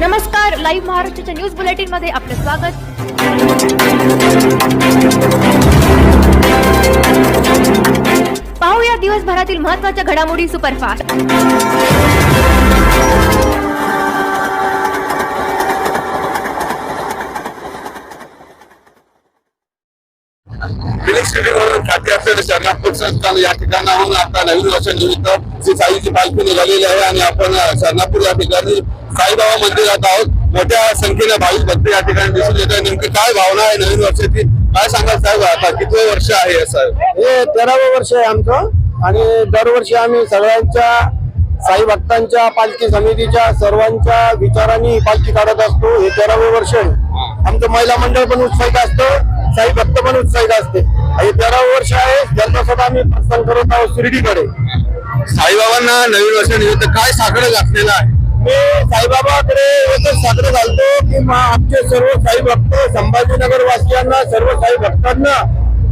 नमस्कार लाईव्ह महाराष्ट्राच्या न्यूज बुलेटिनमध्ये आपलं स्वागत. पाहूया दिवसभरातील महत्त्वाच्या घडामोडी सुपरफास्ट. शरणापूर संस्थान या ठिकाणाहून आता नवीन वर्षानिमित्त श्री साईची पालखी निघालेली आहे आणि आपण शरणापूर या ठिकाणी साईबाबा मंदिरात आहोत. मोठ्या संख्येने भाविक भक्त या ठिकाणी दिसून येत आहे नेमकी काय भावना आहे नवीन वर्षाची? काय सांगाल साहेब? आता किती वर्ष आहे हे साहेब? हे तेरावं वर्ष आहे आमचं. आणि दरवर्षी आम्ही सगळ्यांच्या साई भक्तांच्या पालखी समितीच्या सर्वांच्या विचारांनी पालखी काढत असतो. हे तेरावं वर्ष आहे. आमचं महिला मंडळ पण उत्साहित असतं. साई भक्त पण उत्साहित असते. हे तेरावं वर्ष आहे. जन्मासाठी आम्ही प्रस्थान करत आहोत शिर्डीकडे. साईबाबांना नवीन वर्षानिमित्त काय साकडं घातलेलं आहे? मी साईबाबाकडे एकच साकडं घालतो की आमचे सर्व साई भक्त संभाजीनगर वासियांना सर्व साई भक्तांना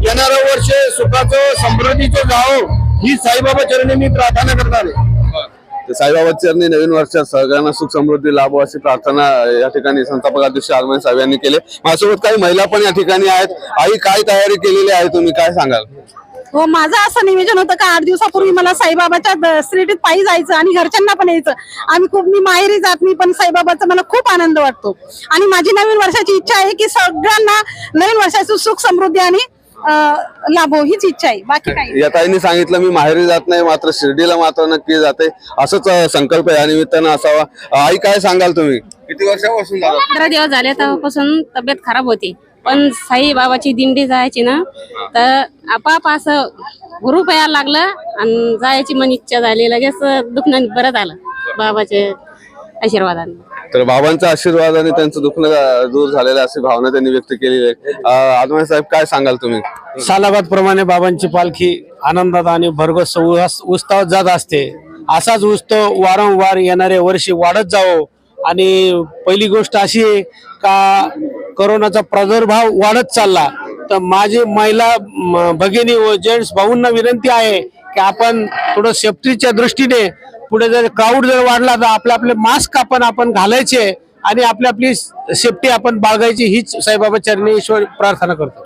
येणारं वर्ष सुखाचं समृद्धीचं जावं ही साईबाबा चरणी मी प्रार्थना करणार आहे. साईबाबा चरणी नवीन वर्षात सगळ्यांना सुख समृद्धी लाभो अशी प्रार्थना या ठिकाणी संस्थापक अध्यक्ष आगमन साहेब यांनी केले. माझ्यासोबत काही महिला पण या ठिकाणी आहेत. आई काय तयारी केलेली आहे तुम्ही काय सांगाल? हो माझं असं नियोजन होतं का आठ दिवसापूर्वी मला साईबाबाच्या श्रीटीत पायी जायचं आणि घरच्यांना पण यायचं. आम्ही खूप मी माहेरी जात नाही पण साईबाबाचा मला खूप आनंद वाटतो. आणि माझी नवीन वर्षाची इच्छा आहे की सगळ्यांना नवीन वर्षाचं सुख समृद्धी आणि लाभो हीच इच्छा आहे. बाकी काही या ताईंनी सांगितलं मी माहेरी जात नाही मात्र शिर्डीला मात्र नक्की जाते. असंच संकल्प या निमित्तानं असावा. आई काय सांगाल तुम्ही? किती वर्षापासून पंधरा दिवस झाले तेव्हापासून तब्येत खराब होती. पण साई बाबाची दिंडी जायची ना तर आपाप असं ग्रुप यायला लागलं आणि जायची मन इच्छा झाली लगेच दुखणं बरं झालं बाबाचे आशीर्वादाने. तर बाबांच्या आशीर्वादाने त्यांचं दुखणं दूर झालेलं अशी भावना त्यांनी व्यक्त केलेली आहे. साहेब काय सांगाल तुम्ही? सालाबाद प्रमाणे बाबांची पालखी आनंदात आणि भरघोस उल्हास- उत्साहात जात असते. असाच उत्सव वारंवार येणारे वर्षी वाढत जावो. आणि पहिली गोष्ट अशी आहे का करोनाचा प्रादुर्भाव वाढत चालला तर माझी महिला म, भगिनी व जेंट्स भाऊंना विनंती आहे की आपण थोडं सेफ्टीच्या दृष्टीने पुढे जर क्राऊड जर वाढला तर आपले आपले मास्क आपण आपण घालायचे आणि आपली आपली सेफ्टी आपण बाळगायची हीच साईबाबा चरणी ईश्वर प्रार्थना करतो.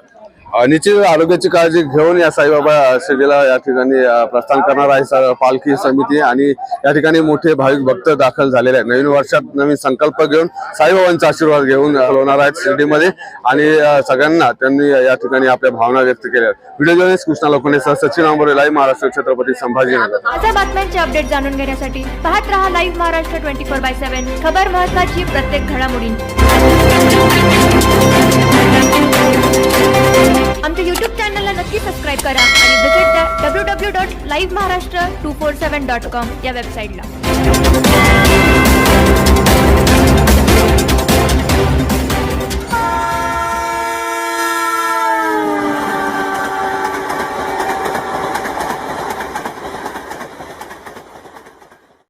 निश्चित आरोग्याची काळजी घेऊन या साईबाबा शिर्डीला या ठिकाणी प्रस्थान करणार आहे स- पालखी समिती आणि या ठिकाणी मोठे भाविक भक्त दाखल झालेले आहेत. नवीन वर्षात नवीन संकल्प घेऊन साईबाबांचा आशीर्वाद घेऊन होणार आहेत शिर्डीमध्ये आणि सगळ्यांना त्यांनी या ठिकाणी आपल्या भावना व्यक्त केल्या व्हिडिओ जर्नलिस्ट कृष्णा लोखंडेसह सचिन आंबोरे लाईव्ह महाराष्ट्र छत्रपती संभाजीनगर. माझ्या बातम्यांचे अपडेट जाणून घेण्यासाठी पाहत रहा live Maharashtra twenty four by seven. खबर महत्वाची प्रत्येक घडामोडी आमच्या युट्यूब चॅनलला नक्की सबस्क्राईब करा आणि visit W W dot live Maharashtra two four seven dot com या वेबसाईटला